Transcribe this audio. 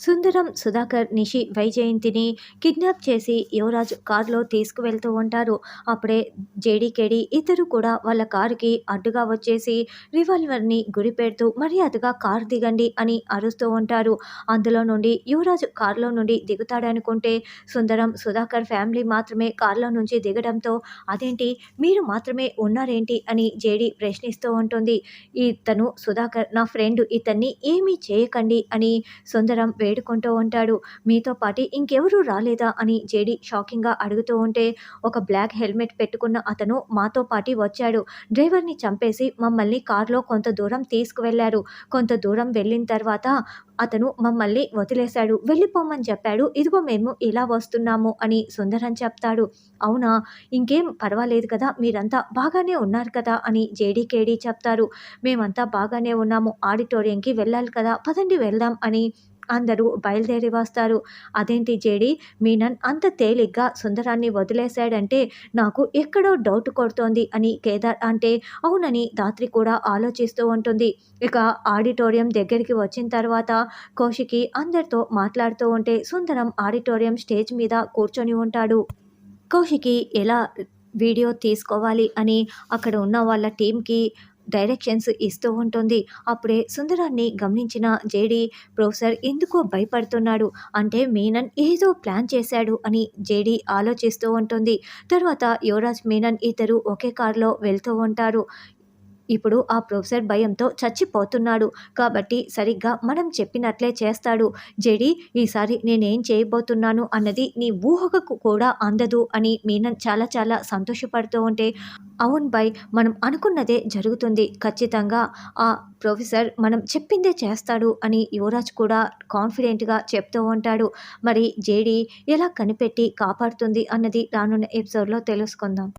సుందరం సుధాకర్ నిషి వైజయంతిని కిడ్నాప్ చేసి యువరాజ్ కారులో తీసుకువెళ్తూ ఉంటారు. అప్పుడే జేడీకేడి ఇద్దరు కూడా వాళ్ళ కారుకి అడ్డుగా వచ్చేసి రివాల్వర్ని గురిపెడుతూ మర్యాదగా కారు దిగండి అని అరుస్తూ ఉంటారు. అందులో నుండి యువరాజ్ కారులో నుండి దిగుతాడనుకుంటే సుందరం సుధాకర్ ఫ్యామిలీ మాత్రమే కారులో నుంచి దిగడంతో అదేంటి మీరు మాత్రమే ఉన్నారేంటి అని జేడి ప్రశ్నిస్తూ ఉంటుంది. ఇతను సుధాకర్ నా ఫ్రెండ్ ఇతన్ని ఏమీ చేయకండి అని సుందరం వేడుకుంటూ ఉంటాడు. మీతో పాటు ఇంకెవరూ రాలేదా? అని జేడి షాకింగ్గా అడుగుతూ ఉంటే ఒక బ్లాక్ హెల్మెట్ పెట్టుకున్న అతను మాతో పాటి వచ్చాడు. డ్రైవర్ని చంపేసి మమ్మల్ని కారులో కొంత దూరం తీసుకువెళ్ళారు కొంత దూరం వెళ్ళిన తర్వాత అతను మమ్మల్ని వదిలేశాడు. వెళ్ళిపోమని చెప్పాడు. ఇదిగో మేము ఇలా వస్తున్నాము అని సుందరం చెప్తాడు. అవునా? ఇంకేం పర్వాలేదు కదా. మీరంతా బాగానే ఉన్నారు కదా అని జేడీకేడీ చెప్తారు. మేమంతా బాగానే ఉన్నాము. ఆడిటోరియంకి వెళ్ళాలి కదా. పదండి వెళ్దాం అని అందరూ బయలుదేరి వస్తారు. అదేంటి జేడి? మీనన్ అంత తేలిగ్గా సుందరాన్ని వదిలేశాడంటే నాకు ఎక్కడో డౌట్ కొడుతోంది అని కేదార్ అంటే అవునని దాత్రి కూడా ఆలోచిస్తూ ఉంటుంది. ఇక ఆడిటోరియం దగ్గరికి వచ్చిన తర్వాత కౌశికి అందరితో మాట్లాడుతూ ఉంటే సుందరం ఆడిటోరియం స్టేజ్ మీద కూర్చొని ఉంటాడు. కౌశికి ఎలా వీడియో తీసుకోవాలి అని అక్కడ ఉన్న వాళ్ళ టీంకి డైరెక్షన్స్ ఇస్తూ ఉంటుంది. అప్పుడే సుందరాన్ని గమనించిన జేడి ప్రొఫెసర్ ఎందుకో భయపడుతున్నాడు? అంటే మీనన్ ఏదో ప్లాన్ చేశాడు అని జేడి ఆలోచిస్తూ ఉంటుంది. తర్వాత యువరాజ్ మీనన్ ఇద్దరు ఒకే కారులో వెళ్తూ ఉంటారు. ఇప్పుడు ఆ ప్రొఫెసర్ భయంతో చచ్చిపోతున్నాడు. కాబట్టి సరిగ్గా మనం చెప్పినట్లే చేస్తాడు. జెడి ఈసారి నేనేం చేయబోతున్నాను అన్నది నీ ఊహకు కూడా అందదు అని మీనన్ చాలా చాలా సంతోషపడుతూ ఉంటే అవును బై మనం అనుకున్నదే జరుగుతుంది. ఖచ్చితంగా ఆ ప్రొఫెసర్ మనం చెప్పిందే చేస్తాడు అని యువరాజ్ కూడా కాన్ఫిడెంట్గా చెప్తూ ఉంటాడు. మరి జేడి ఎలా కనిపెట్టి కాపాడుతుంది అన్నది రానున్న ఎపిసోడ్లో తెలుసుకుందాం.